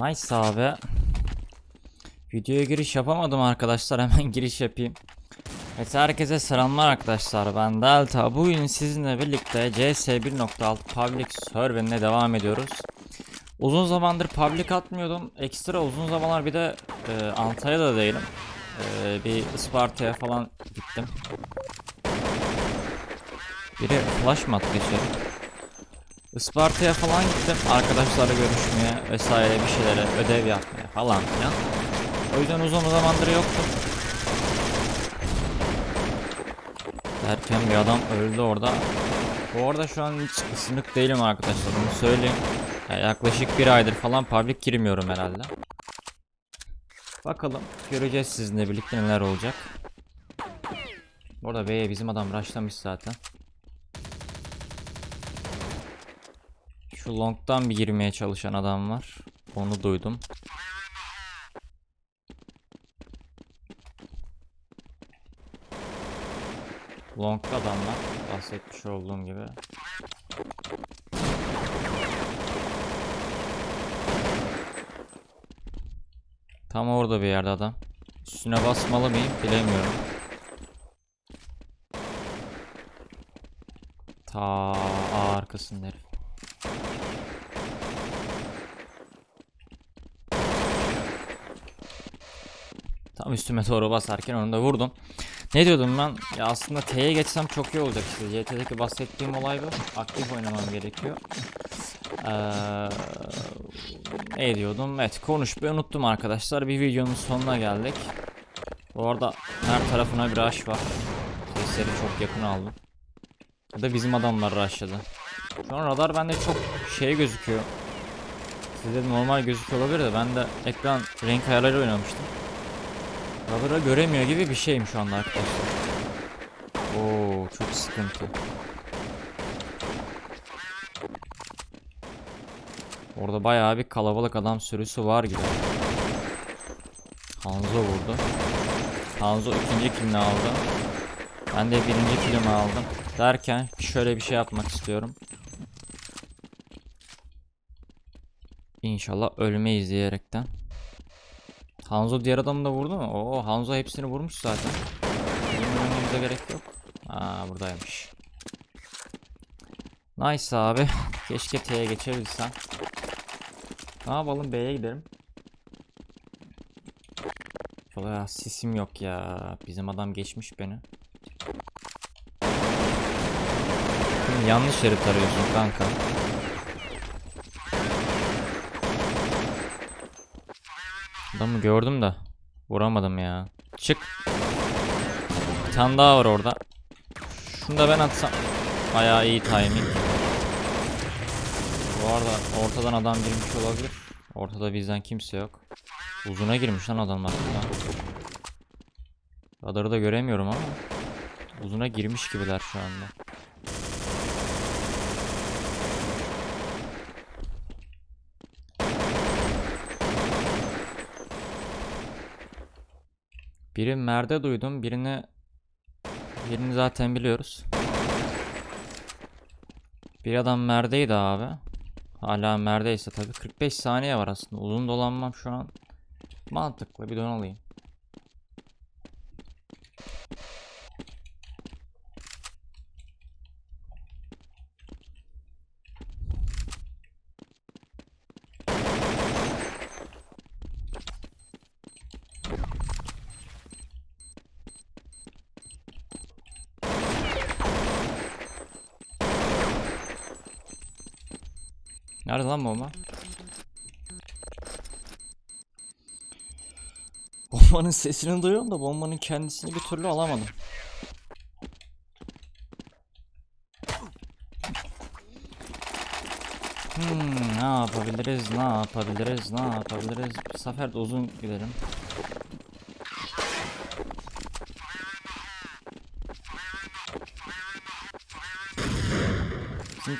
Nice abi. Videoya giriş yapamadım arkadaşlar. Hemen giriş yapayım. Evet herkese selamlar arkadaşlar. Ben Delta. Bugün sizinle birlikte CS 1.6 Public Server'ine devam ediyoruz. Uzun zamandır public atmıyordum. Ekstra uzun zamanlar bir de e, Antalya'da değilim. E, bir Isparta'ya falan gittim. Biri flash mı attı içeri? Isparta'ya falan gittim arkadaşlarla görüşmeye vesaire bir şeylere ödev yapmaya falan filan. O yüzden uzun zamandır yoktum. Derken bir adam öldü orada. Bu arada şu an hiç ısınık değilim arkadaşlar onu söyleyeyim. Ya yaklaşık bir aydır falan public girmiyorum herhalde. Bakalım göreceğiz sizinle birlikte neler olacak. Burada B'ye bizim adam rushlamış zaten. Şu long'dan bir girmeye çalışan adam var. Onu duydum. Long'da adamlar. Bahsetmiş olduğum gibi. Tam orada bir yerde adam. Üstüne basmalı mıyım bilemiyorum. Ta arkasında herif. Tam üstüme doğru basarken onu da vurdum. Ne diyordum ben? Ya aslında T'ye geçsem çok iyi olacak işte. CT'deki bahsettiğim olay bu. Aktif oynamam gerekiyor. Ee, ne diyordum? Evet konuşmayı unuttum arkadaşlar. Bir videonun sonuna geldik. Bu arada her tarafına bir rush var. Sesleri çok yakın aldım. Ya da bizim adamlar rushladı. Şu an radar bende çok şey gözüküyor. Sizde de normal gözüküyor olabilir de ben de ekran renk ayarları oynamıştım. Radar'a göremiyor gibi bir şeyim şu anda arkadaşlar. Oo çok sıkıntı. Orada bayağı bir kalabalık adam sürüsü var gibi. Hanzo vurdu. Hanzo ikinci killini aldı. Ben de birinci killimi aldım. Derken şöyle bir şey yapmak istiyorum. İnşallah ölmeyiz diyerekten. Hanzo diğer adamı da vurdu mu? Oo Hanzo hepsini vurmuş zaten. Ölmemize gerek yok. Aa buradaymış. Nice abi. Keşke T'ye geçebilsem. Ne yapalım B'ye gidelim. Valla sisim yok ya. Bizim adam geçmiş beni. Yanlış yeri tarıyorsun kanka. Adamı gördüm de vuramadım ya. Çık. Bir tane daha var orada. Şunu da ben atsam. Bayağı iyi timing. Bu arada ortadan adam girmiş olabilir. Ortada bizden kimse yok. Uzuna girmiş lan adamlar. Radarı da göremiyorum ama. Uzuna girmiş gibiler şu anda. Biri Mer'de duydum. Birini birini zaten biliyoruz. Bir adam Mer'deydi abi. Hala Mer'deyse tabii 45 saniye var aslında. Uzun dolanmam şu an mantıklı. Bir don alayım. Nerede lan bomba? Bombanın sesini duyuyorum da bombanın kendisini bir türlü alamadım. Hmm, ne yapabiliriz, ne yapabiliriz, ne yapabiliriz? Bu sefer de uzun gidelim.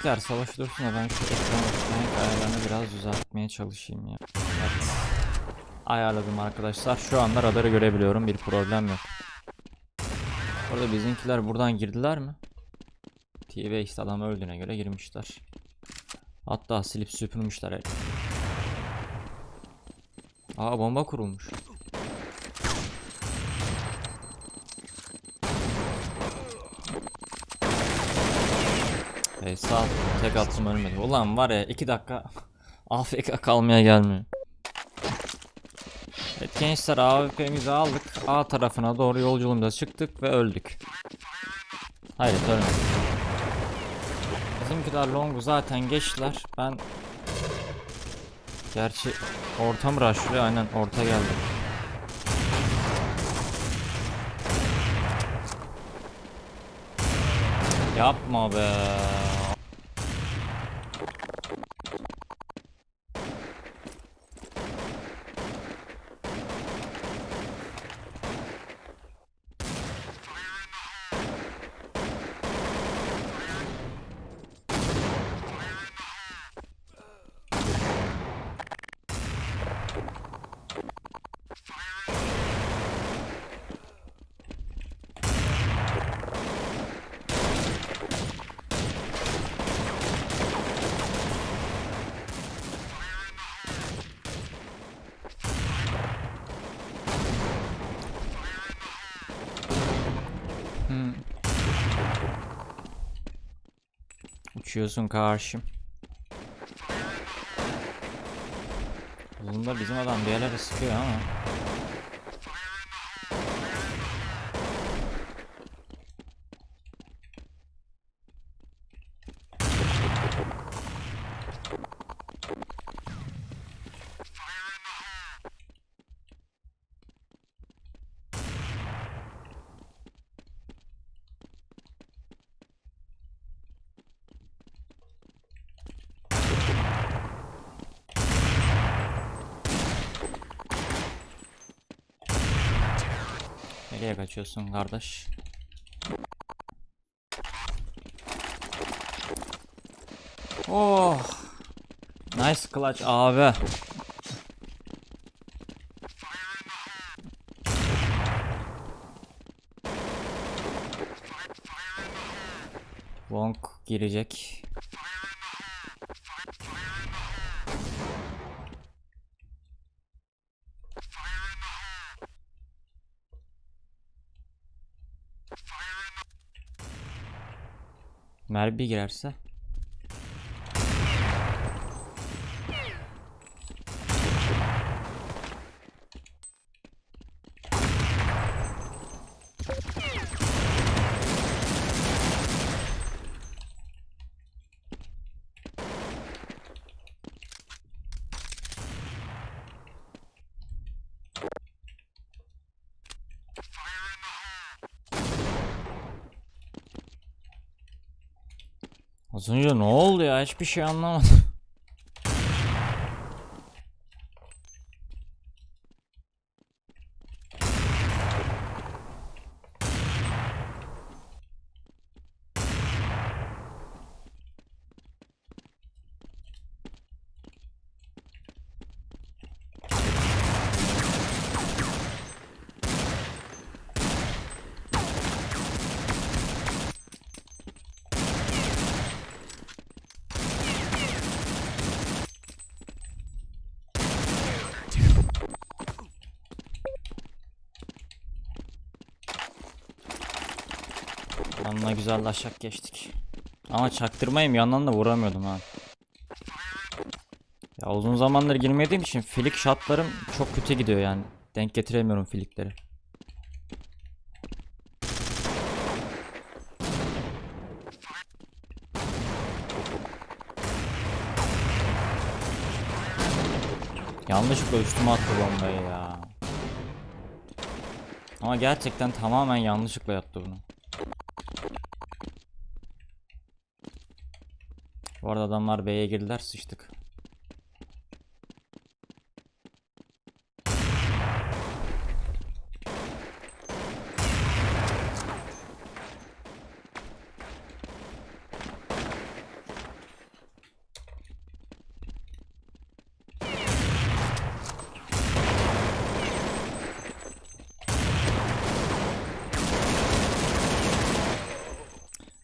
Bizimkiler savaş dursun da ben şu renk ayarlarını biraz düzeltmeye çalışayım ya. Ayarladım arkadaşlar. Şu anda radarı görebiliyorum. Bir problem yok. Orada bizimkiler buradan girdiler mi? T-Base adam öldüğüne göre girmişler. Hatta silip süpürmüşler. Aa bomba kurulmuş. Hey sağ ol. Tek attım ölmedi. Ulan var ya 2 dakika AFK kalmaya gelmiyor. Evet gençler AWP'mizi aldık. A tarafına doğru yolculuğumuza çıktık ve öldük. Hayır ölmedik. Bizimkiler long'u zaten geçtiler. Ben Gerçi orta mı rushlıyor? Aynen orta geldi. Yapma be. Hmm. Uçuyorsun karşım. Bunda bizim adam bir yerlere sıkıyor ama. Nereye kaçıyorsun kardeş? Oh. Nice clutch abi. Wonk girecek. Merbi girerse. Az önce ne oldu ya? Hiçbir şey anlamadım. Yanına güzel laşak geçtik. Ama çaktırmayayım yandan da vuramıyordum ha. Ya uzun zamandır girmediğim için filik shotlarım çok kötü gidiyor yani. Denk getiremiyorum filikleri. Yanlışlıkla üstüme attı bombayı ya. Ama gerçekten tamamen yanlışlıkla yaptı bunu. Bu arada adamlar B'ye girdiler sıçtık.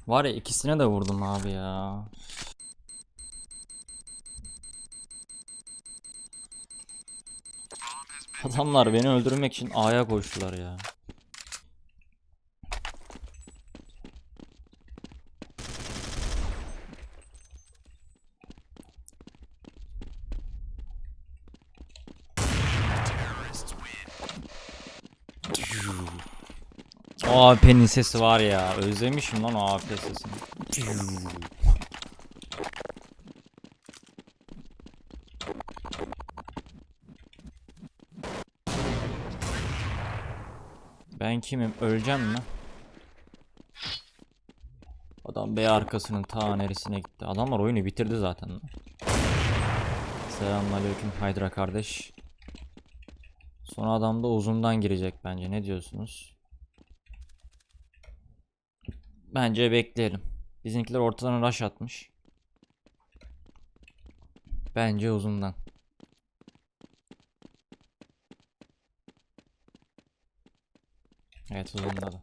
Var ya ikisine de vurdum abi ya. Adamlar beni öldürmek için A'ya koştular ya. O AP'nin sesi var ya. Özlemişim lan o AP sesini. Ben kimim? Öleceğim mi? Adam B arkasının ta neresine gitti. Adamlar oyunu bitirdi zaten. Selamünaleyküm Haydra kardeş. Son adam da uzundan girecek bence. Ne diyorsunuz? Bence bekleyelim. Bizimkiler ortadan rush atmış. Bence uzundan. Evet uzunda da.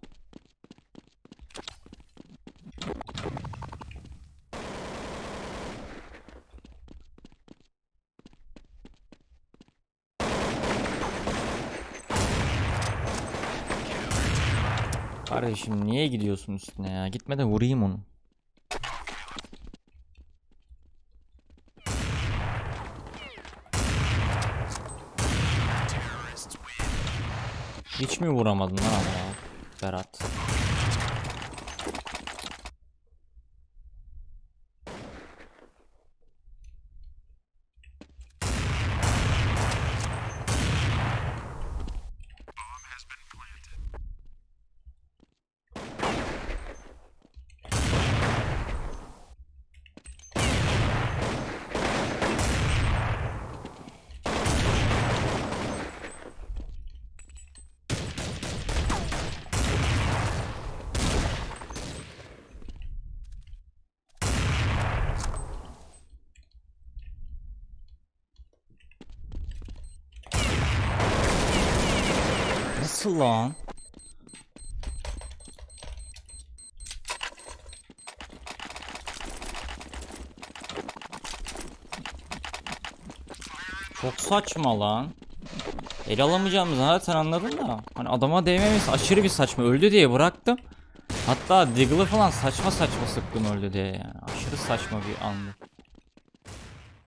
Kardeşim niye gidiyorsun üstüne ya? Gitme de vurayım onu. Hiç mi vuramadın lan adama? Berat. Nasıl lan? Çok saçma lan. El alamayacağımı zaten anladım da. Hani adama değmemesi aşırı bir saçma. Öldü diye bıraktım. Hatta Diggle'ı falan saçma saçma sıktım öldü diye yani. Aşırı saçma bir andı.